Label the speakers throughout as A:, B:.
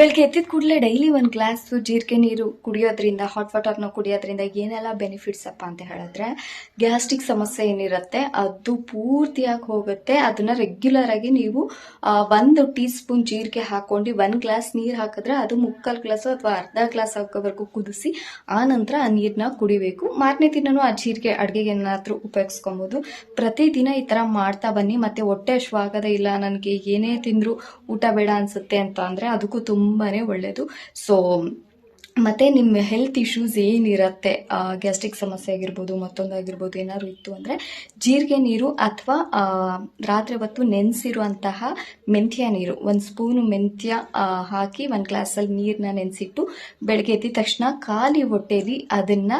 A: ಬೆಳಗ್ಗೆ ಎತ್ತಿದ ಕೂಡಲೇ ಡೈಲಿ ಒಂದು ಗ್ಲಾಸ್ ಜೀರಿಗೆ ನೀರು ಕುಡಿಯೋದ್ರಿಂದ ಹಾಟ್ ವಾಟರ್ನ ಕುಡಿಯೋದ್ರಿಂದ ಏನೆಲ್ಲ ಬೆನಿಫಿಟ್ಸ್ ಅಪ್ಪ ಅಂತ ಹೇಳಿದ್ರೆ ಗ್ಯಾಸ್ಟ್ರಿಕ್ ಸಮಸ್ಯೆ ಏನಿರುತ್ತೆ, ಅದು ಪೂರ್ತಿಯಾಗಿ ಹೋಗುತ್ತೆ. ಅದನ್ನ ರೆಗ್ಯುಲರ್ ಆಗಿ ನೀವು ಒಂದು ಟೀ ಸ್ಪೂನ್ ಜೀರಿಗೆ ಹಾಕೊಂಡು, ಒಂದು ಗ್ಲಾಸ್ ನೀರು ಹಾಕಿದ್ರೆ ಅದು ಮುಕ್ಕಾಲು ಗ್ಲಾಸು ಅಥವಾ ಅರ್ಧ ಗ್ಲಾಸ್ ಹಾಕೋವರೆಗೂ ಕುದಿಸಿ, ಆ ನಂತರ ಆ ನೀರನ್ನ ಕುಡಿಬೇಕು. ಮಾರನೇ ದಿನನೂ ಆ ಜೀರಿಗೆ ಅಡುಗೆಗೆ ಏನಾದರೂ ಉಪಯೋಗಿಸ್ಕೊಬೋದು. ಪ್ರತಿದಿನ ಈ ಥರ ಮಾಡ್ತಾ ಬನ್ನಿ. ಮತ್ತೆ ಹೊಟ್ಟೆ ಹಶ್ವಾಗದೇ ಇಲ್ಲ. ನನಗೆ ಏನೇ ತಿಂದರೂ ಊಟ ಬೇಡ ಅನ್ಸುತ್ತೆ ಅಂತ ಅಂದರೆ, ಅದಕ್ಕೂ ತುಂಬಾ ಒಳ್ಳೆಯದು ಸೊ ಮತ್ತೆ ನಿಮ್ಮ ಹೆಲ್ತ್ ಇಶ್ಯೂಸ್ ಏನಿರುತ್ತೆ ಗ್ಯಾಸ್ಟ್ರಿಕ್ ಸಮಸ್ಯೆ ಆಗಿರ್ಬೋದು, ಮತ್ತೊಂದು ಆಗಿರ್ಬೋದು, ಏನಾದ್ರು ಇತ್ತು ಅಂದರೆ ಜೀರಿಗೆ ನೀರು ಅಥವಾ ರಾತ್ರಿ ಹೊತ್ತು ನೆನೆಸಿರುವಂತಹ ಮೆಂತ್ಯ ನೀರು. ಒಂದು ಸ್ಪೂನು ಮೆಂತ್ಯ ಹಾಕಿ ಒಂದು ಗ್ಲಾಸಲ್ಲಿ ನೀರನ್ನ ನೆನೆಸಿಟ್ಟು ಬೆಳಗ್ಗೆ ಎದ್ದ ತಕ್ಷಣ ಖಾಲಿ ಹೊಟ್ಟೆಯಲ್ಲಿ ಅದನ್ನು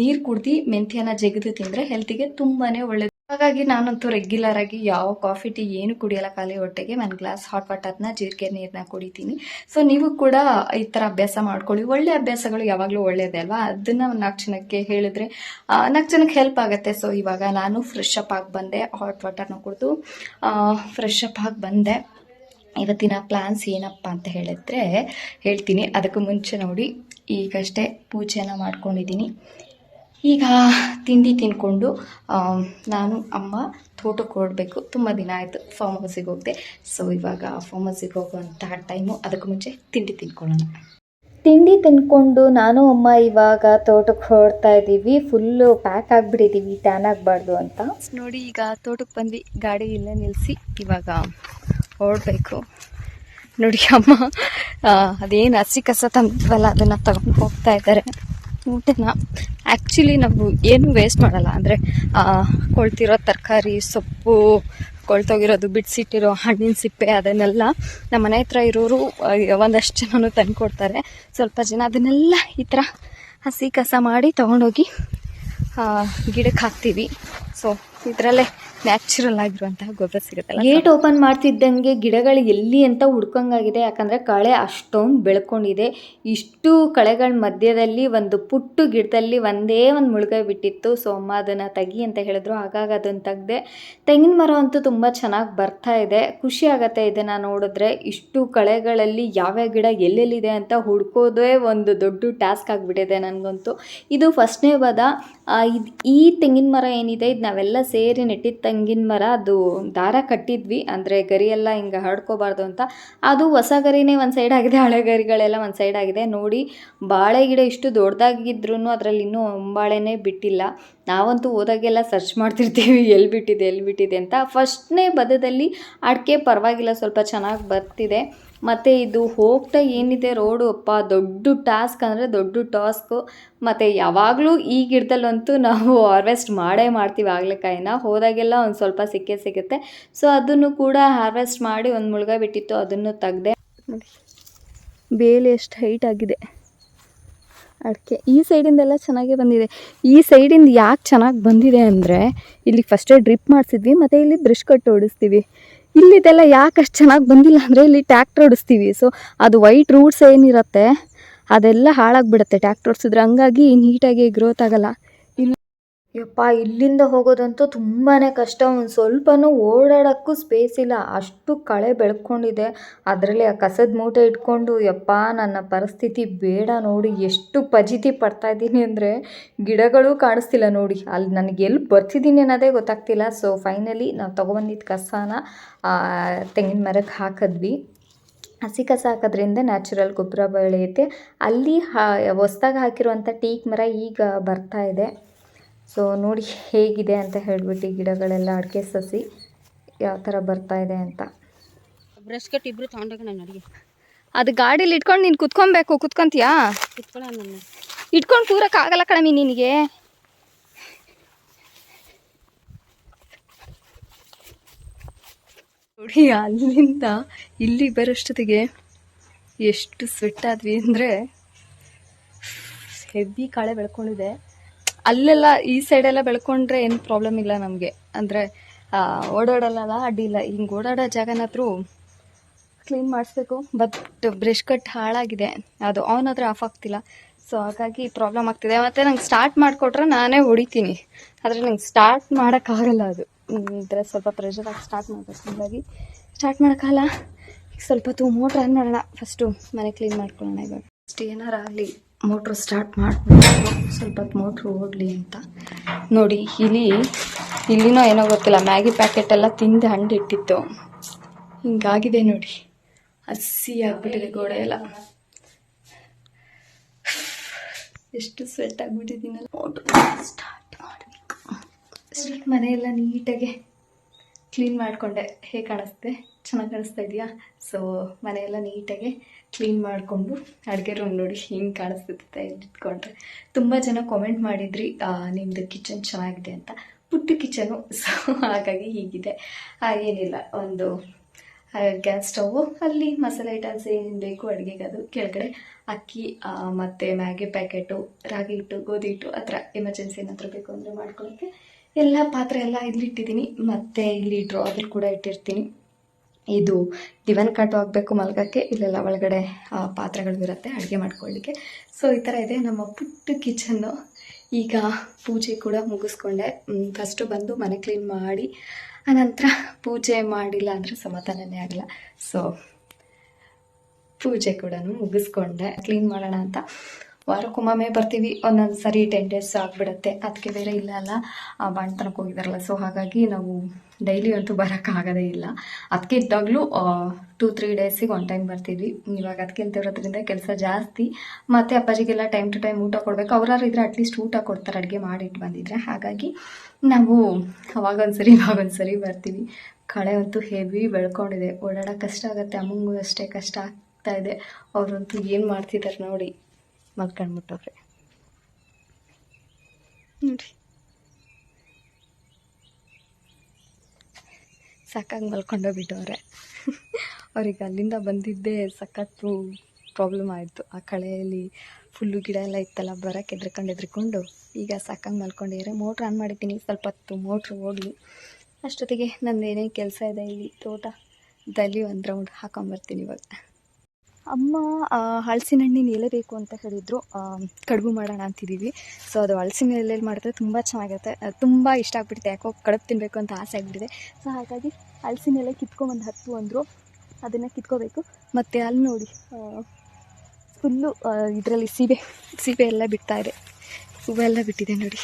A: ನೀರು ಕುಡ್ದು ಮೆಂತ್ಯನ ಜಗದು ತಿಂದರೆ ಹೆಲ್ತಿಗೆ ತುಂಬಾ ಒಳ್ಳೆಯದು ಹಾಗಾಗಿ ನಾನಂತೂ ರೆಗ್ಯುಲರ್ ಆಗಿ ಯಾವ ಕಾಫಿ ಟೀ ಏನು ಕುಡಿಯಲ್ಲ ಖಾಲಿ ಹೊಟ್ಟೆಗೆ. ಒಂದು ಗ್ಲಾಸ್ ಹಾಟ್ ವಾಟರ್ನ ಜೀರಿಗೆ ನೀರನ್ನ ಕುಡಿತೀನಿ. ಸೊ ನೀವು ಕೂಡ ಈ ಥರ ಅಭ್ಯಾಸ ಮಾಡ್ಕೊಳ್ಳಿ. ಒಳ್ಳೆ ಅಭ್ಯಾಸಗಳು ಯಾವಾಗಲೂ ಒಳ್ಳೆಯದೇ ಅಲ್ವಾ? ಅದನ್ನು ನಾಲ್ಕು ಜನಕ್ಕೆ ಹೇಳಿದ್ರೆ ನಾಲ್ಕು ಜನಕ್ಕೆ ಹೆಲ್ಪ್ ಆಗುತ್ತೆ. ಸೊ ಇವಾಗ ನಾನು ಫ್ರೆಶ್ ಅಪ್ ಆಗಿ ಬಂದೆ. ಹಾಟ್ ವಾಟರ್ನ ಕುಡಿದು ಫ್ರೆಶ್ ಅಪ್ ಆಗಿ ಬಂದೆ. ಇವತ್ತಿನ ಪ್ಲ್ಯಾನ್ಸ್ ಏನಪ್ಪ ಅಂತ ಹೇಳಿದ್ರೆ, ಹೇಳ್ತೀನಿ. ಅದಕ್ಕೂ ಮುಂಚೆ ನೋಡಿ, ಈಗಷ್ಟೇ ಪೂಜೆನ ಮಾಡ್ಕೊಂಡಿದ್ದೀನಿ. ಈಗ ತಿಂಡಿ ತಿನ್ಕೊಂಡು ನಾನು ಅಮ್ಮ ತೋಟಕ್ಕೆ ಹೊರಡಬೇಕು. ತುಂಬ ದಿನ ಆಯಿತು ಫಾರ್ಮ್ ಹೌಸಿಗೆ ಹೋಗಿದೆ. ಸೊ ಇವಾಗ ಫಾರ್ಮ್ ಹೌಸಿಗೆ ಹೋಗುವಂಥ ಟೈಮು ಅದಕ್ಕೂ ಮುಂಚೆ ತಿಂಡಿ ತಿನ್ಕೊಳ್ಳೋಣ. ತಿಂಡಿ ತಿನ್ಕೊಂಡು ನಾನು ಅಮ್ಮ ಇವಾಗ ತೋಟಕ್ಕೆ ಹೊರಡ್ತಾ ಇದ್ದೀವಿ. ಫುಲ್ಲು ಪ್ಯಾಕ್ ಆಗಿಬಿಟ್ಟಿದ್ದೀವಿ ಟ್ಯಾನ್ ಆಗಬಾರ್ದು ಅಂತ. ನೋಡಿ ಈಗ ತೋಟಕ್ಕೆ ಬಂದ್ವಿ. ಗಾಡಿ ಇಲ್ಲೇ ನಿಲ್ಲಿಸಿ ಇವಾಗ ಹೊರಡಬೇಕು. ನೋಡಿ ಅಮ್ಮ ಅದೇನು ಹಸಿ ಕಸ ತಂದ್ವಲ್ಲ ಅದನ್ನು ತಗೊಂಡು ಹೋಗ್ತಾ ಇದ್ದಾರೆ. ಊಟನ ಆ್ಯಕ್ಚುಲಿ ನಾವು ಏನು ವೇಸ್ಟ್ ಮಾಡಲ್ಲ. ಅಂದರೆ ಕೊಳ್ತಿರೋ ತರಕಾರಿ, ಸೊಪ್ಪು, ಕೊಳ್ತೋಗಿರೋದು ಬಿಡಿಸಿಟ್ಟಿರೋ ಹಣ್ಣಿನ ಸಿಪ್ಪೆ ಅದನ್ನೆಲ್ಲ ನಮ್ಮ ಮನೆ ಹತ್ರ ಇರೋರು ಒಂದಷ್ಟು ಜನನು ತಂದು ಕೊಡ್ತಾರೆ. ಸ್ವಲ್ಪ ಜನ ಅದನ್ನೆಲ್ಲ ಈ ಥರ ಹಸಿ ಕಸ ಮಾಡಿ ತೊಗೊಂಡೋಗಿ ಗಿಡಕ್ಕೆ ಹಾಕ್ತೀವಿ. ಸೊ ಇದರಲ್ಲೇ ನ್ಯಾಚುರಲ್ ಆಗಿರುವಂತಹ ಗೊಬ್ಬರ ಸಿಗುತ್ತಲ್ಲ ಗೇಟ್ ಓಪನ್ ಮಾಡ್ತಿದ್ದಂಗೆ ಗಿಡಗಳು ಎಲ್ಲಿ ಅಂತ ಹುಡ್ಕೊಂಗಾಗಿದೆ. ಯಾಕಂದರೆ ಕಳೆ ಅಷ್ಟೊಂದು ಬೆಳ್ಕೊಂಡಿದೆ. ಇಷ್ಟು ಕಳೆಗಳ ಮಧ್ಯದಲ್ಲಿ ಒಂದು ಪುಟ್ಟು ಗಿಡದಲ್ಲಿ ಒಂದೇ ಒಂದು ಮುಳುಗಾಯಿ ಬಿಟ್ಟಿತ್ತು. ಸೊ ಅಮ್ಮ ಅದನ್ನು ತೆಗಿ ಅಂತ ಹೇಳಿದ್ರು. ಆಗಾಗ ಅದನ್ನು ತೆಗ್ದೆ ತೆಂಗಿನ ಮರ ಅಂತೂ ತುಂಬ ಚೆನ್ನಾಗಿ ಬರ್ತಾ ಇದೆ. ಖುಷಿ ಆಗತ್ತೆ ಇದನ್ನ ನೋಡಿದ್ರೆ. ಇಷ್ಟು ಕಳೆಗಳಲ್ಲಿ ಯಾವ್ಯಾವ ಗಿಡ ಎಲ್ಲೆಲ್ಲಿದೆ ಅಂತ ಹುಡ್ಕೋದೇ ಒಂದು ದೊಡ್ಡ ಟಾಸ್ಕ್ ಆಗಿಬಿಟ್ಟಿದೆ ನನಗಂತೂ. ಇದು ಫಸ್ಟ್ನೇ ಬದ ಈ ತೆಂಗಿನ ಮರ ಏನಿದೆ, ಇದು ನಾವೆಲ್ಲ ಸೇರಿ ನೆಟ್ಟಿದ್ದ ತೆಂಗಿನ ಮರ, ಅದು ದಾರ ಕಟ್ಟಿದ್ವಿ. ಅಂದರೆ ಗರಿ ಎಲ್ಲ ಹಿಂಗೆ ಹರಡ್ಕೋಬಾರ್ದು ಅಂತ. ಅದು ಹೊಸ ಗರಿನೇ ಒಂದು ಸೈಡ್ ಆಗಿದೆ, ಹಳೆ ಗರಿಗಳೆಲ್ಲ ಒಂದು ಸೈಡ್ ಆಗಿದೆ. ನೋಡಿ, ಬಾಳೆ ಗಿಡ ಇಷ್ಟು ದೊಡ್ಡದಾಗಿದ್ರೂ ಅದರಲ್ಲಿ ಇನ್ನೂ ಅಂಬಾಳೆನೇ ಬಿಟ್ಟಿಲ್ಲ. ನಾವಂತೂ ಹೋದಾಗೆಲ್ಲ ಸರ್ಚ್ ಮಾಡ್ತಿರ್ತೀವಿ ಎಲ್ಲಿ ಬಿಟ್ಟಿದೆ ಎಲ್ಲಿ ಬಿಟ್ಟಿದೆ ಅಂತ. ಫಸ್ಟ್ನೇ ಬದದಲ್ಲಿ ಅಡಿಕೆ ಪರವಾಗಿಲ್ಲ, ಸ್ವಲ್ಪ ಚೆನ್ನಾಗಿ ಬರ್ತಿದೆ. ಮತ್ತು ಇದು ಹೋಗ್ತಾ ಏನಿದೆ ರೋಡು, ಅಪ್ಪ, ದೊಡ್ಡ ಟಾಸ್ಕ್ ಅಂದರೆ ದೊಡ್ಡ ಟಾಸ್ಕು. ಮತ್ತು ಯಾವಾಗಲೂ ಈ ಗಿಡದಲ್ಲಂತೂ ನಾವು ಹಾರ್ವೆಸ್ಟ್ ಮಾಡೇ ಮಾಡ್ತೀವಿ ಆಗ್ಲೆಕಾಯಿನ ಹೋದಾಗೆಲ್ಲ ಒಂದು ಸ್ವಲ್ಪ ಸಿಕ್ಕೇ ಸಿಗುತ್ತೆ. ಸೊ ಅದನ್ನು ಕೂಡ ಹಾರ್ವೆಸ್ಟ್ ಮಾಡಿ ಒಂದು ಮುಳುಗ ಬಿಟ್ಟಿತ್ತು, ಅದನ್ನು ತೆಗ್ದೆ. ಬೇಲಿ ಎಷ್ಟು ಹೈಟ್ ಆಗಿದೆ. ಅಡಿಕೆ ಈ ಸೈಡಿಂದೆಲ್ಲ ಚೆನ್ನಾಗೇ ಬಂದಿದೆ. ಈ ಸೈಡಿಂದ ಯಾಕೆ ಚೆನ್ನಾಗಿ ಬಂದಿದೆ ಅಂದರೆ, ಇಲ್ಲಿ ಫಸ್ಟೇ ಡ್ರಿಪ್ ಮಾಡಿಸಿದ್ವಿ, ಮತ್ತು ಇಲ್ಲಿ ಬ್ರಷ್ ಕಟ್ ಓಡಿಸ್ತೀವಿ. ಇಲ್ಲಿದೆಲ್ಲ ಯಾಕೆ ಅಷ್ಟು ಚೆನ್ನಾಗಿ ಬಂದಿಲ್ಲ ಅಂದರೆ ಇಲ್ಲಿ ಟ್ಯಾಕ್ಟ್ರ್ ಓಡಿಸ್ತೀವಿ. ಸೊ ಅದು ವೈಟ್ ರೂಟ್ಸ್ ಏನಿರುತ್ತೆ, ಅದೆಲ್ಲ ಹಾಳಾಗಿಬಿಡುತ್ತೆ ಟ್ಯಾಕ್ಟ್ರ್ ಓಡಿಸಿದ್ರೆ. ಹಂಗಾಗಿ ನೀಟಾಗಿ ಗ್ರೋತ್ ಆಗಲ್ಲ. ಯಪ್ಪ, ಇಲ್ಲಿಂದ ಹೋಗೋದಂತೂ ತುಂಬಾ ಕಷ್ಟ. ಒಂದು ಸ್ವಲ್ಪನೂ ಓಡಾಡೋಕ್ಕೂ ಸ್ಪೇಸ್ ಇಲ್ಲ. ಅಷ್ಟು ಕಳೆ ಬೆಳ್ಕೊಂಡಿದೆ. ಅದರಲ್ಲಿ ಆ ಕಸದ ಮೂಟೆ ಇಟ್ಕೊಂಡು, ಯಪ್ಪ, ನನ್ನ ಪರಿಸ್ಥಿತಿ ಬೇಡ ನೋಡಿ. ಎಷ್ಟು ಪಜಿತಿ ಪಡ್ತಾ ಇದ್ದೀನಿ ಅಂದರೆ ಗಿಡಗಳು ಕಾಣಿಸ್ತಿಲ್ಲ ನೋಡಿ. ಅಲ್ಲಿ ನನಗೆ ಎಲ್ಲಿ ಬರ್ತಿದ್ದೀನಿ ಅನ್ನೋದೇ ಗೊತ್ತಾಗ್ತಿಲ್ಲ. ಸೊ ಫೈನಲಿ ನಾವು ತೊಗೊಬಂದಿದ್ದ ಕಸನ ತೆಂಗಿನ ಮರಕ್ಕೆ ಹಾಕಿದ್ವಿ. ಹಸಿ ಕಸ ಹಾಕೋದ್ರಿಂದ ನ್ಯಾಚುರಲ್ ಗೊಬ್ಬರ ಬೆಳೆಯುತ್ತೆ. ಅಲ್ಲಿ ಹಾ, ಹೊಸ್ದಾಗಿ ಹಾಕಿರುವಂಥ ಟೀಕ್ ಮರ ಈಗ ಬರ್ತಾ ಇದೆ. ಸೊ ನೋಡಿ ಹೇಗಿದೆ ಅಂತ ಹೇಳ್ಬಿಟ್ಟು ಈ ಗಿಡಗಳೆಲ್ಲ ಅಡಿಕೆ ಸಸಿ ಯಾವ ಥರ ಬರ್ತಾ ಇದೆ ಅಂತ.
B: ಬ್ರಷ್ ಕಟ್ ಇಬ್ರು ತಗೊಂಡಾಗ ನಾನು ಅಡಿಗೆ.
A: ಅದು ಗಾಡೀಲಿ ಇಟ್ಕೊಂಡು ನೀನು ಕುತ್ಕೊಬೇಕು. ಕುತ್ಕೊಂತೀಯಾ?
B: ಕುತ್ಕೊಳ್ಳ ನನ್ನ
A: ಇಟ್ಕೊಂಡು ಕೂರಕ್ಕಾಗಲ್ಲ ಕಣಮಿ ನಿನಗೆ. ನೋಡಿ ಅಲ್ಲಿಂದ ಇಲ್ಲಿ ಬರೋಷ್ಟೊತ್ತಿಗೆ ಎಷ್ಟು ಸ್ವೆಟ್ ಆದ್ವಿ ಅಂದರೆ ಹೆವಿ ಕಾಳೆ ಬೆಳ್ಕೊಂಡಿದೆ. ಅಲ್ಲೆಲ್ಲ ಈ ಸೈಡ್ ಎಲ್ಲ ಬೆಳ್ಕೊಂಡ್ರೆ ಏನು ಪ್ರಾಬ್ಲಮ್ ಇಲ್ಲ ನಮಗೆ. ಅಂದರೆ ಓಡಾಡಲ್ಲ ಅಡ್ಡಿಲ್ಲ ಹಿಂಗೆ ಓಡಾಡೋ ಜಾಗನಾದ್ರೂ ಕ್ಲೀನ್ ಮಾಡಿಸ್ಬೇಕು. ಬಟ್ ಬ್ರಷ್ ಕಟ್ ಹಾಳಾಗಿದೆ. ಅದು ಆನ್ ಆದರೆ ಆಫ್ ಆಗ್ತಿಲ್ಲ. ಸೊ ಹಾಗಾಗಿ ಪ್ರಾಬ್ಲಮ್ ಆಗ್ತಿದೆ. ಮತ್ತು ನಂಗೆ ಸ್ಟಾರ್ಟ್ ಮಾಡಿಕೊಟ್ರೆ ನಾನೇ ಹೊಡಿತೀನಿ. ಆದರೆ ನಂಗೆ ಸ್ಟಾರ್ಟ್ ಮಾಡೋಕ್ಕಾಗಲ್ಲ ಅದು. ಅಂದರೆ ಸ್ವಲ್ಪ ಪ್ರೆಷರ್ ಆಗಿ ಸ್ಟಾರ್ಟ್ ಮಾಡಬೇಕು. ಹಾಗಾಗಿ ಸ್ಟಾರ್ಟ್ ಮಾಡೋಕ್ಕಲ್ಲ ಸ್ವಲ್ಪ ಹೊತ್ತು ಮೋಟ್ರ್ ಆನ್ ಮಾಡೋಣ. ಫಸ್ಟು ಮನೆ ಕ್ಲೀನ್ ಮಾಡ್ಕೊಳ್ಳೋಣ ಇವಾಗ. ಫಸ್ಟ್ ಏನಾರು ಆಗಲಿ. ಮೋಟ್ರ್ ಸ್ಟಾರ್ಟ್ ಮಾಡಿಬಿಟ್ಟು ಸ್ವಲ್ಪ ಮೋಟ್ರ್ ಓಡಲಿ ಅಂತ. ನೋಡಿ ಇಲಿ ಇಲ್ಲಿನೋ ಏನೋ ಗೊತ್ತಿಲ್ಲ, ಮ್ಯಾಗಿ ಪ್ಯಾಕೆಟ್ ಎಲ್ಲ ತಿಂದು ಹಂಡು ಇಟ್ಟಿತ್ತು ಹಿಂಗಾಗಿದೆ ನೋಡಿ. ಹಸಿ ಆಗ್ಬಿಟ್ಟಿದೆ ಗೋಡೆ ಎಲ್ಲ. ಎಷ್ಟು ಸ್ವೆಟ್ ಆಗ್ಬಿಟ್ಟಿದ್ದೀನಲ್ಲ. ಮೋಟ್ರ್ ಸ್ಟಾರ್ಟ್ ಮಾಡಬೇಕು. ಮನೆಯೆಲ್ಲ ನೀಟಾಗೆ ಕ್ಲೀನ್ ಮಾಡಿಕೊಂಡೆ. ಹೇಗೆ ಕಾಣಿಸ್ತೆ? ಚೆನ್ನಾಗಿ ಕಾಣಿಸ್ತಾ ಇದೆಯಾ? ಸೊ ಮನೆಯೆಲ್ಲ ನೀಟಾಗಿ ಕ್ಲೀನ್ ಮಾಡಿಕೊಂಡು ಅಡುಗೆ ರೂಮ್ ನೋಡಿ ಹಿಂಗೆ ಕಾಣಿಸ್ತಿರುತ್ತೆ ಇಟ್ಕೊಂಡ್ರೆ ತುಂಬ ಜನ ಕಾಮೆಂಟ್ ಮಾಡಿದ್ರಿ ನಿಮ್ಮದು ಕಿಚನ್ ಚೆನ್ನಾಗಿದೆ ಅಂತ. ಪುಟ್ಟ ಕಿಚನು ಸೊ ಹಾಗಾಗಿ ಹೀಗಿದೆ. ಏನಿಲ್ಲ, ಒಂದು ಗ್ಯಾಸ್ ಸ್ಟವ್ ಅಲ್ಲಿ ಮಸಾಲೆ ಐಟಮ್ಸ್ ಏನೇನು ಬೇಕು ಅಡುಗೆಗೆ ಅದು. ಕೆಳಗಡೆ ಅಕ್ಕಿ ಮತ್ತು ಮ್ಯಾಗಿ ಪ್ಯಾಕೆಟು ರಾಗಿ ಹಿಟ್ಟು, ಗೋಧಿ ಹಿಟ್ಟು, ಆ ಥರ ಎಮರ್ಜೆನ್ಸಿ ಏನಾದರೂ ಬೇಕು ಅಂದರೆ ಮಾಡ್ಕೊಳ್ಳೋಕ್ಕೆ ಎಲ್ಲ ಪಾತ್ರೆ ಎಲ್ಲ ಇಲ್ಲಿ ಇಟ್ಟಿದ್ದೀನಿ ಮತ್ತು ಇಲ್ಲಿ ಡ್ರಾದಲ್ಲಿ ಕೂಡ ಇಟ್ಟಿರ್ತೀನಿ. ಇದು ದಿವನ್ ಕಟ್ ಆಗಬೇಕು ಮಲ್ಗಕ್ಕೆ, ಇಲ್ಲೆಲ್ಲ ಒಳಗಡೆ ಪಾತ್ರೆಗಳು ಇರುತ್ತೆ, ಅಡುಗೆ ಮಾಡ್ಕೊಳ್ಳಿಕ್ಕೆ. ಸೊ ಈ ಥರ ಇದೆ ನಮ್ಮ ಪುಟ್ಟ ಕಿಚನ್ನು ಈಗ ಪೂಜೆ ಕೂಡ ಮುಗಿಸ್ಕೊಂಡೆ. ಫಸ್ಟು ಬಂದು ಮನೆ ಕ್ಲೀನ್ ಮಾಡಿ ಆನಂತರ ಪೂಜೆ ಮಾಡಿಲ್ಲ ಅಂದರೆ ಸಮಾಧಾನನೇ ಆಗಲ್ಲ. ಸೊ ಪೂಜೆ ಕೂಡ ಮುಗಿಸ್ಕೊಂಡೆ. ಕ್ಲೀನ್ ಮಾಡೋಣ ಅಂತ. ವಾರಕ್ಕೊಮ್ಮೆ ಬರ್ತೀವಿ ಒಂದೊಂದು ಸರಿ ಟೆನ್ ಡೇಸ್ ಆಗಿಬಿಡುತ್ತೆ. ಅದಕ್ಕೆ ಬೇರೆ ಇಲ್ಲ ಅಲ್ಲ, ಆ ಬಾಣ್ತನಕ್ಕೆ ಹೋಗಿದಾರಲ್ಲ. ಸೊ ಹಾಗಾಗಿ ನಾವು ಡೈಲಿ ಅಂತೂ ಬರೋಕ್ಕಾಗೋದೇ ಇಲ್ಲ. ಅದಕ್ಕೆ ಇದ್ದಾಗಲೂ ಟೂ ತ್ರೀ ಡೇಸಿಗೆ ಒನ್ ಟೈಮ್ ಬರ್ತಿದ್ವಿ ಇವಾಗ ಅದಕ್ಕೆ ಇರೋದ್ರಿಂದ ಕೆಲಸ ಜಾಸ್ತಿ. ಮತ್ತು ಅಪ್ಪಾಜಿಗೆಲ್ಲ ಟೈಮ್ ಟು ಟೈಮ್ ಊಟ ಕೊಡಬೇಕು. ಅವ್ರಾರು ಇದ್ರೆ ಅಟ್ಲೀಸ್ಟ್ ಊಟ ಕೊಡ್ತಾರೆ, ಅಡುಗೆ ಮಾಡಿಟ್ಟು ಬಂದಿದ್ರೆ. ಹಾಗಾಗಿ ನಾವು ಅವಾಗೊಂದ್ಸರಿ ಇವಾಗೊಂದ್ಸರಿ ಬರ್ತೀವಿ. ಕಳೆ ಅಂತೂ ಹೆವಿ ಬೆಳ್ಕೊಂಡಿದೆ. ಓಡಾಡೋಕೆ ಕಷ್ಟ ಆಗುತ್ತೆ. ಅಮ್ಮಂಗೂ ಅಷ್ಟೇ ಕಷ್ಟ ಆಗ್ತಾ ಇದೆ. ಅವರಂತೂ ಏನು ಮಾಡ್ತಿದ್ದಾರೆ ನೋಡಿ. ಮಲ್ಕೊಂಡ್ಬಿಟ್ಟವ್ರೆ. ನೋಡಿ ಸಾಕಾಗಿ ಮಲ್ಕೊಂಡೋಗ್ಬಿಟ್ಟವ್ರೆ ಅವ್ರಿಗೆ ಅಲ್ಲಿಂದ ಬಂದಿದ್ದೇ ಸಖತ್ತು ಪ್ರಾಬ್ಲಮ್ ಆಯಿತು. ಆ ಕಳೆಯಲ್ಲಿ ಫುಲ್ಲು ಗಿಡ ಎಲ್ಲ ಇತ್ತಲ್ಲ ಬರೋಕ್ಕೆ ಎದ್ರಕೊಂಡು ಎದ್ರಿಕೊಂಡು ಈಗ ಸಾಕಾಗಿ ಮಲ್ಕೊಂಡಿದ್ರೆ. ಮೋಟ್ರ್ ಆನ್ ಮಾಡಿದ್ದೀನಿ, ಸ್ವಲ್ಪ ಹೊತ್ತು ಮೋಟ್ರ್ ಹೋಗಲಿ. ಅಷ್ಟೊತ್ತಿಗೆ ನಂದು ಏನೇನು ಕೆಲಸ ಇದೆ ಇಲ್ಲಿ ತೋಟದಲ್ಲಿ ಒಂದು ರೌಂಡ್ ಹಾಕೊಂಬರ್ತೀನಿ ಇವಾಗ. ಅಮ್ಮ ಹಲಸಿನ ಹಣ್ಣಿನ ಎಲೆ ಬೇಕು ಅಂತ ಹೇಳಿದರು. ಕಡುಬು ಮಾಡೋಣ ಅಂತಿದ್ದೀವಿ ಸೊ ಅದು ಹಲಸಿನ ಎಲೆಯಲ್ಲಿ ಮಾಡಿದ್ರೆ ತುಂಬ ಚೆನ್ನಾಗಿರುತ್ತೆ ತುಂಬ ಇಷ್ಟ ಆಗ್ಬಿಟ್ಟಿದೆ ಯಾಕೋ ಕಡುಬು ತಿನ್ನಬೇಕು ಅಂತ ಆಸೆ ಆಗಿಬಿಟ್ಟಿದೆ. ಸೊ ಹಾಗಾಗಿ ಹಲಸಿನ ಎಲೆ ಕಿತ್ಕೊಂಬಂದು ಹತ್ತು ಅಂದರು. ಅದನ್ನು ಕಿತ್ಕೋಬೇಕು. ಮತ್ತು ಅಲ್ಲಿ ನೋಡಿ ಫುಲ್ಲು ಇದರಲ್ಲಿ ಸೀಬೆ ಸೀಬೆ ಎಲ್ಲ ಬಿಡ್ತಾ ಇದೆ. ಹೂವೆಲ್ಲ ಬಿಟ್ಟಿದೆ ನೋಡಿ.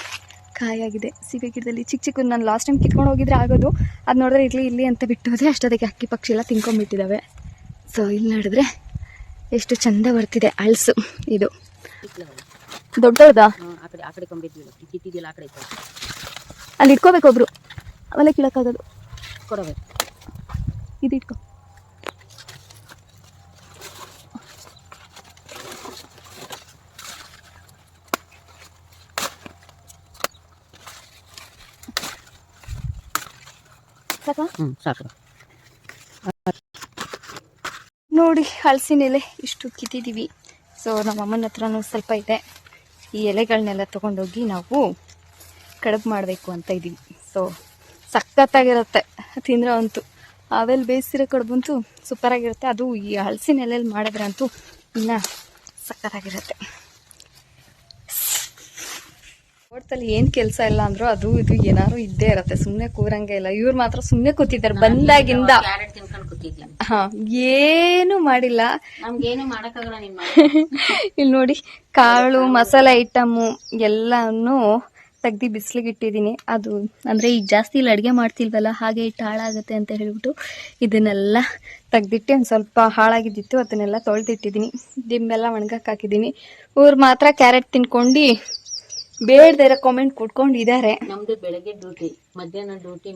A: ಕಾಯಾಗಿದೆ ಸೀಬೆ ಗಿಡದಲ್ಲಿ ಚಿಕ್ಕ ಚಿಕ್ಕ, ನಾನು ಲಾಸ್ಟ್ ಟೈಮ್ ಕಿತ್ಕೊಂಡು ಹೋಗಿದ್ರೆ ಆಗೋದು. ಅದು ನೋಡಿದ್ರೆ ಇರಲಿ ಇಲ್ಲಿ ಅಂತ ಬಿಟ್ಟು ಹೋದರೆ ಅಷ್ಟೊತ್ತಿಗೆ ಅಕ್ಕಿ ಪಕ್ಷಿ ಎಲ್ಲ ತಿನ್ಕೊಂಡ್ಬಿಟ್ಟಿದ್ದಾವೆ ಸೊ ಇಲ್ಲಿ ನೋಡಿದ್ರೆ ಎಷ್ಟು ಚಂದ ಬರ್ತಿದೆ ಅಳಸು ಇದು. ದೊಡ್ಡದಾ?
B: ಆ ಕಡೆ ಆ ಕಡೆ ಕೊಂಬಿದ್ವಿ ಕಿತ್ತಿದ್ದಿಲ್ಲ ಆ ಕಡೆ
A: ಅಲ್ಲಿ ಇಟ್ಕೋಬೇಕು ಒಬ್ರು. ಅವೆಲ್ಲ ಕೀಳಕ್ಕಾಗೋದು.
B: ಕೊಡಬೇಕು
A: ಇದು ಇಟ್ಕೋ ಸಾಕಾ?
B: ಹ್ಞೂ ಸಾಕು.
A: ನೋಡಿ ಹಲಸಿನ ಎಲೆ ಇಷ್ಟು ಕಿತ್ತಿದ್ದೀವಿ ಸೊ ನಮ್ಮ ಅಮ್ಮನ ಹತ್ರನೂ ಸ್ವಲ್ಪ ಇದೆ. ಈ ಎಲೆಗಳನ್ನೆಲ್ಲ ತೊಗೊಂಡೋಗಿ ನಾವು ಕಡುಬು ಮಾಡಬೇಕು ಅಂತ ಇದ್ದೀವಿ. ಸೊ ಸಖತ್ತಾಗಿರುತ್ತೆ ತಿಂದ್ರೆ ಅಂತೂ ಆಮೇಲೆ ಬೇಯಿಸಿರೋ ಕಡುಬಂತೂ ಸೂಪರಾಗಿರುತ್ತೆ. ಅದು ಈ ಹಲಸಿನ ಎಲೆಯಲ್ಲಿ ಮಾಡಿದ್ರೆ ಅಂತೂ ಇನ್ನೂ ಸಖತ್ತಾಗಿರುತ್ತೆ. ತೋಟದಲ್ಲಿ ಏನ್ ಕೆಲಸ ಇಲ್ಲ ಅಂದ್ರು ಅದು ಇದು ಏನಾರು ಇದ್ದೇ ಇರತ್ತೆ. ಸುಮ್ನೆ ಕೂರಂಗೆ ಇಲ್ಲ. ಇವ್ರು ಮಾತ್ರ ಸುಮ್ನೆ ಕೂತಿದ್ದಾರೆ. ಬಂದಾಗಿಂದ.
B: ಕ್ಯಾರೆಟ್ ತಿನ್ಕೊಂಡು ಕೂತಿದ್ದೀನಿ.
A: ಹಾ ಏನು ಮಾಡಿಲ್ಲ.
B: ನಮ್ಗೇನು ಮಾಡಕ್ಕಾಗಲ್ಲ ನಿಮ್ಮ
A: ಇಲ್ಲಿ ನೋಡಿ ಕಾಳು ಮಸಾಲೆ ಐಟಮು ಎಲ್ಲಾನು ತೆಗ್ದು ಬಿಸಿಲಿಗೆ ಇಟ್ಟಿದ್ದೀನಿ. ಅದು ಅಂದ್ರೆ ಈಗ ಜಾಸ್ತಿ ಇಲ್ಲಿ ಅಡುಗೆ ಮಾಡ್ತಿಲ್ವಲ್ಲ ಹಾಗೆ ಇಟ್ಟು ಹಾಳಾಗುತ್ತೆ ಅಂತ ಹೇಳ್ಬಿಟ್ಟು ಇದನ್ನೆಲ್ಲ ತೆಗ್ದಿಟ್ಟು ಒಂದು ಸ್ವಲ್ಪ ಹಾಳಾಗಿದ್ದಿತ್ತು ಅದನ್ನೆಲ್ಲ ತೊಳೆದಿಟ್ಟಿದ್ದೀನಿ. ದಿಂಬೆಲ್ಲ ಒಣಗಕ್ಕೆ ಹಾಕಿದ್ದೀನಿ. ಇವ್ರು ಮಾತ್ರ ಕ್ಯಾರೆಟ್ ತಿನ್ಕೊಂಡು ಬೇಡದೇ ಇರೋ ಕಾಮೆಂಟ್ ಕೊಟ್ಕೊಂಡಿದ್ದಾರೆ.
B: ನಮ್ದು ಬೆಳಗ್ಗೆ ಡ್ಯೂಟಿ ಮಧ್ಯಾಹ್ನ ಡ್ಯೂಟಿ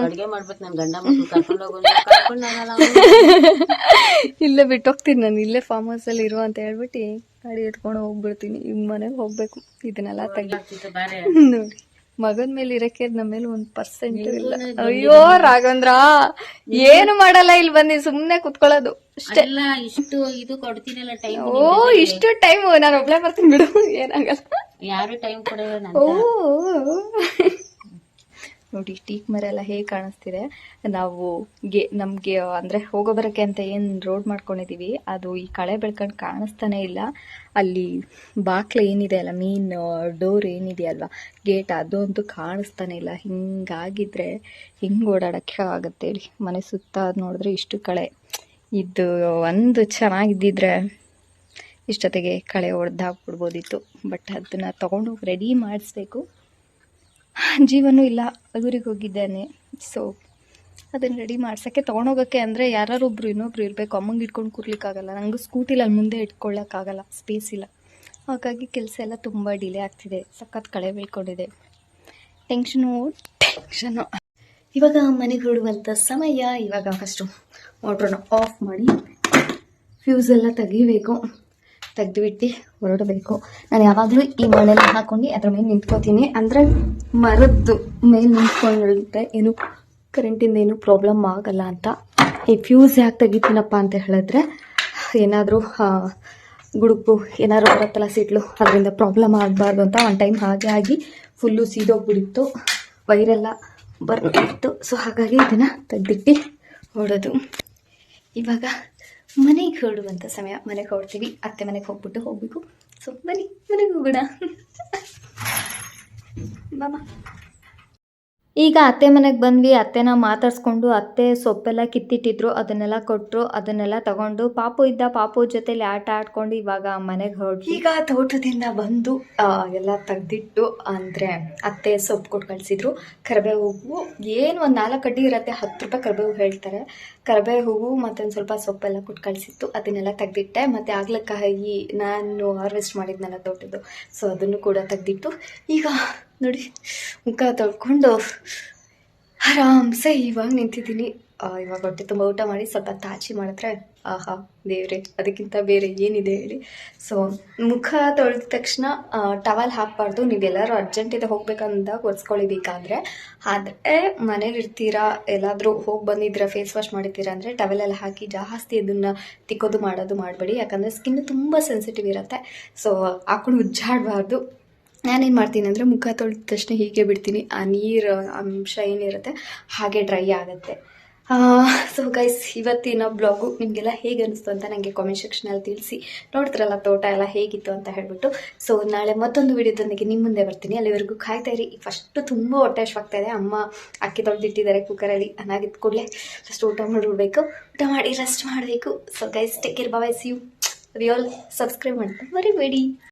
B: ಅಡುಗೆ ಮಾಡ್ಬೇಕು ನನ್ ಗಂಡ ಮಕ್ಕಳು ಕರ್ಕೊಂಡು ಹೋಗೋದು ಕರ್ಕೊಂಡು ಹೋಗಲ್ಲ
A: ಇಲ್ಲೇ ಬಿಟ್ಟೋಗ್ತೀನಿ ನಾನು ಇಲ್ಲೇ ಫಾರ್ಮ್ ಅಲ್ಲಿ ಇರು ಅಂತ ಹೇಳ್ಬಿಟ್ಟು ಗಾಡಿ ಎತ್ಕೊಂಡು ಹೋಗ್ಬಿಡ್ತೀನಿ ಈಗ ಮನೆಗೆ ಹೋಗ್ಬೇಕು ಇದನ್ನೆಲ್ಲ ತೆಗಿ ನೋಡಿ. ಮಗನ ಮೇಲೆ ಇರಕ್ಕೆ ನಮ್ಮ ಮೇಲೆ ಒಂದ್ ಪರ್ಸೆಂಟ್ ಇಲ್ಲ. ಅಯ್ಯೋ ರಾಘವೇಂದ್ರ ಏನು ಮಾಡಲ್ಲ ಇಲ್ಲಿ ಬನ್ನಿ ಸುಮ್ನೆ ಕುತ್ಕೊಳ್ಳೋದು. ಅಷ್ಟೇ.
B: ಇಷ್ಟು ಇದು ಕೊಡ್ತೀನಲ್ಲ ಟೈಮ್
A: ಓ ಇಷ್ಟು ಟೈಮ್ ನಾನು ಒಬ್ಳೆ ಬರ್ತೀನಿ ಬಿಡು ಏನಾಗಲ್ಲ.
B: ಯಾರು ಟೈಮ್ ಕೊಡಲ್ಲ
A: ಓ. ನೋಡಿ ಟೀಕ್ ಮರ ಎಲ್ಲ ಹೇಗೆ ಕಾಣಿಸ್ತಿದೆ? ನಾವು ಗೆ, ನಮಗೆ ಅಂದರೆ ಹೋಗೋ ಬರೋಕ್ಕೆ ಅಂತ ಏನು ರೋಡ್ ಮಾಡ್ಕೊಂಡಿದ್ದೀವಿ ಅದು ಈ ಕಳೆ ಬೆಳ್ಕೊಂಡು ಕಾಣಿಸ್ತಾನೆ ಇಲ್ಲ. ಅಲ್ಲಿ ಬಾಕ್ಲೆ ಏನಿದೆ ಅಲ್ಲ ಮೀನ್ ಡೋರ್ ಏನಿದೆಯಲ್ವಾ ಗೇಟ್ ಅದು ಅಂತೂ ಕಾಣಿಸ್ತಾನೆ ಇಲ್ಲ. ಹಿಂಗಾಗಿದ್ರೆ ಹಿಂಗೆ ಓಡಾಡೋಕ್ಕೆ ಆಗುತ್ತೆ ಹೇಳಿ. ಮನೆ ಸುತ್ತ ನೋಡಿದ್ರೆ ಇಷ್ಟು ಕಳೆ. ಇದು ಒಂದು ಚೆನ್ನಾಗಿದ್ದಿದ್ರೆ ಇಷ್ಟೊತ್ತಿಗೆ ಕಳೆ ಹೊಡೆದು ಹಾಕ್ಬಿಡ್ಬೋದಿತ್ತು. ಬಟ್ ಅದನ್ನು ತೊಗೊಂಡೋಗಿ ರೆಡಿ ಮಾಡಿಸ್ಬೇಕು. ಜೀವನೂ ಇಲ್ಲ ಊರಿಗೆ ಹೋಗಿದ್ದಾನೆ. ಸೊ ಅದನ್ನು ರೆಡಿ ಮಾಡ್ಸೋಕ್ಕೆ ತೊಗೊಂಡೋಗೋಕ್ಕೆ ಅಂದರೆ ಯಾರೊಬ್ರು ಇನ್ನೊಬ್ರು ಇರಬೇಕು, ಅಮ್ಮಂಗೆ ಇಟ್ಕೊಂಡು ಕೂರ್ಲಿಕ್ಕಾಗಲ್ಲ. ನನಗೂ ಸ್ಕೂಟಿಲಿ ಅಲ್ಲಿ ಮುಂದೆ ಇಟ್ಕೊಳ್ಳೋಕ್ಕಾಗಲ್ಲ ಸ್ಪೇಸ್ ಇಲ್ಲ. ಹಾಗಾಗಿ ಕೆಲಸ ಎಲ್ಲ ತುಂಬ ಡಿಲೇ ಆಗ್ತಿದೆ, ಸಖತ್ ಕಳೆ ಬೀಳ್ಕೊಂಡಿದೆ. ಟೆನ್ಷನು ಟೆನ್ಷನು ಇವಾಗ ಮನೆಗೆ ಹೊಡುವಂಥ ಸಮಯ ಇವಾಗ ಫಸ್ಟು ಮೋಟ್ರನ್ನ ಆಫ್ ಮಾಡಿ ಫ್ಯೂಸ್ ಎಲ್ಲ ತೆಗಿಬೇಕು. ತೆಗೆದುಬಿಟ್ಟು ಹೊರಡಬೇಕು. ನಾನು ಯಾವಾಗಲೂ ಈ ಮಳೆಲ್ಲ ಹಾಕೊಂಡು ಅದ್ರ ಮೇಲೆ ನಿಂತ್ಕೋತೀನಿ. ಅಂದರೆ ಮರದ್ದು ಮೇಲೆ ನಿಂತ್ಕೊಂಡ್ರೆ ಏನು ಕರೆಂಟಿಂದ ಏನು ಪ್ರಾಬ್ಲಮ್ ಆಗಲ್ಲ ಅಂತ. ಈ ಫ್ಯೂಸ್ ಯಾಕೆ ತೆಗಿತೀನಪ್ಪ ಅಂತ ಹೇಳಿದ್ರೆ, ಏನಾದರೂ ಗುಡುಗು, ಏನಾದ್ರು ಬರುತ್ತಲ್ಲ ಸಿಡ್ಲು, ಅದರಿಂದ ಪ್ರಾಬ್ಲಮ್ ಆಗಬಾರ್ದು ಅಂತ ಒಂದು ಟೈಮ್ ಹಾಗೆ ಆಗಿ ಫುಲ್ಲು ಸೀದೋಗ್ಬಿಡಿತ್ತು ವೈರೆಲ್ಲ ಬರ್ತಿತ್ತು. ಸೊ ಹಾಗಾಗಿ ಇದನ್ನು ತೆಗ್ದಿಟ್ಟು ಹೊಡೋದು. ಇವಾಗ ಮನೆಗೆ ಹೊರಡುವಂಥ ಸಮಯ ಮನೆಗೆ ಹೊರಡ್ತೀವಿ ಅತ್ತೆ ಮನೆಗೆ ಹೋಗ್ಬಿಟ್ಟು ಹೋಗಬೇಕು. ಸೊ ಬನ್ನಿ ಮನೆಗೆ ಹೋಗೋಣ. ಬಾಮ ಈಗ ಅತ್ತೆ ಮನೆಗೆ ಬಂದ್ವಿ, ಅತ್ತೆನ ಮಾತಾಡ್ಸ್ಕೊಂಡು ಅತ್ತೆ ಸೊಪ್ಪೆಲ್ಲ ಕಿತ್ತಿಟ್ಟಿದ್ರು, ಅದನ್ನೆಲ್ಲ ಕೊಟ್ಟರು ಅದನ್ನೆಲ್ಲ ತಗೊಂಡು ಪಾಪು ಇದ್ದ ಪಾಪು ಜೊತೆಲಿ ಆಟ ಆಡ್ಕೊಂಡು ಇವಾಗ ಮನೆಗೆ ಹೊರಟು ಈಗ ತೋಟದಿಂದ ಬಂದು ಎಲ್ಲ ತೆಗ್ದಿಟ್ಟು ಅಂದರೆ ಅತ್ತೆ ಸೊಪ್ಪು ಕೊಟ್ಟು ಕಳಿಸಿದ್ರು. ಕರಿಬೇವು ಹೂವು ಏನು ಒಂದು ನಾಲ್ಕು ಅಡ್ಡಿ ಇರುತ್ತೆ, ಹತ್ತು ರೂಪಾಯಿ ಕರಿಬೇವು ಹೇಳ್ತಾರೆ. ಕರಿಬೇವು ಹೂವು ಮತ್ತೊಂದು ಸ್ವಲ್ಪ ಸೊಪ್ಪೆಲ್ಲ ಕೊಟ್ಟು ಕಳಿಸಿತ್ತು, ಅದನ್ನೆಲ್ಲ ತೆಗ್ದಿಟ್ಟೆ. ಮತ್ತು ಆಗ್ಲಕ್ಕಾಗಿ ನಾನು ಹಾರ್ವೆಸ್ಟ್ ಮಾಡಿದ್ನಲ್ಲ ತೋಟದ್ದು ಸೊ ಅದನ್ನು ಕೂಡ ತೆಗ್ದಿಟ್ಟು ಈಗ ನೋಡಿ, ಮುಖ ತೊಳ್ಕೊಂಡು ಆರಾಮ್ಸೆ ಇವಾಗ ನಿಂತಿದ್ದೀನಿ. ಇವಾಗ ಹೊಟ್ಟೆ ತುಂಬ ಊಟ ಮಾಡಿ ಸ್ವಲ್ಪ ತಾಚಿ ಮಾಡಿದ್ರೆ, ಆಹಾ, ದೇವ್ರೆ, ಅದಕ್ಕಿಂತ ಬೇರೆ ಏನಿದೆ ಹೇಳಿ. ಸೊ ಮುಖ ತೊಳೆದ ತಕ್ಷಣ ಟವಲ್ ಹಾಕಬಾರ್ದು. ನೀವೆಲ್ಲರೂ ಅರ್ಜೆಂಟ್ ಇದೆ ಹೋಗ್ಬೇಕಂದಾಗ ಒರೆಸ್ಕೊಳ್ಳಿ ಬೇಕಾದರೆ ಆದರೆ, ಮನೇಲಿರ್ತೀರಾ, ಎಲ್ಲಾದರೂ ಹೋಗಿ ಬಂದಿದ್ದೀರಾ ಫೇಸ್ ವಾಶ್ ಮಾಡಿದ್ದೀರಾ ಅಂದರೆ ಟವೆಲೆಲ್ಲ ಹಾಕಿ ಜಾಸ್ತಿ ಇದನ್ನು ತಿಕ್ಕೋದು ಮಾಡೋದು ಮಾಡಬೇಡಿ. ಯಾಕಂದರೆ ಸ್ಕಿನ್ ತುಂಬ ಸೆನ್ಸಿಟಿವ್ ಇರುತ್ತೆ. ಸೊ ಹಾಕೊಂಡು ಉಜ್ಜಾಡಬಾರ್ದು. ನಾನೇನು ಮಾಡ್ತೀನಿ ಅಂದರೆ ಮುಖ ತೊಳೆದ ತಕ್ಷಣ ಹೀಗೆ ಬಿಡ್ತೀನಿ. ಆ ನೀರು, ಅಂಶ ಏನಿರುತ್ತೆ ಹಾಗೆ ಡ್ರೈ ಆಗುತ್ತೆ. ಸೊ ಗೈಸ್ ಇವತ್ತಿನ ಬ್ಲಾಗು ನಿಮಗೆಲ್ಲ ಹೇಗೆ ಅನಿಸ್ತು ಅಂತ ನನಗೆ ಕಾಮೆಂಟ್ ಸೆಕ್ಷನಲ್ಲಿ ತಿಳಿಸಿ. ನೋಡ್ತಿರಲ್ಲ, ತೋಟ ಎಲ್ಲ ಹೇಗಿತ್ತು ಅಂತ ಹೇಳ್ಬಿಟ್ಟು. ಸೊ ನಾಳೆ ಮತ್ತೊಂದು ವಿಡಿಯೋದೊಂದಿಗೆ ನಿಮ್ಮ ಮುಂದೆ ಬರ್ತೀನಿ. ಅಲ್ಲಿವರೆಗೂ ಕಾಯ್ತಾ ಇರಿ. ಫಸ್ಟು ತುಂಬ ಹೊಟ್ಟೆ ಹಶ್ವಾಗ್ತಾ ಇದೆ. ಅಮ್ಮ, ಅಕ್ಕಿ ತೊಳೆದಿಟ್ಟಿದ್ದಾರೆ ಕುಕ್ಕರಲ್ಲಿ ಅನ್ನಾಗಿದ್ದ ಕೂಡಲೇ ಫಸ್ಟ್ ಊಟ ಮಾಡಿಬಿಡ್ಬೇಕು. ಊಟ ಮಾಡಿ ರೆಸ್ಟ್ ಮಾಡಬೇಕು. So guys take care bye see you all subscribe ಮಾಡ್ತಾ ಮರಿಬೇಡಿ.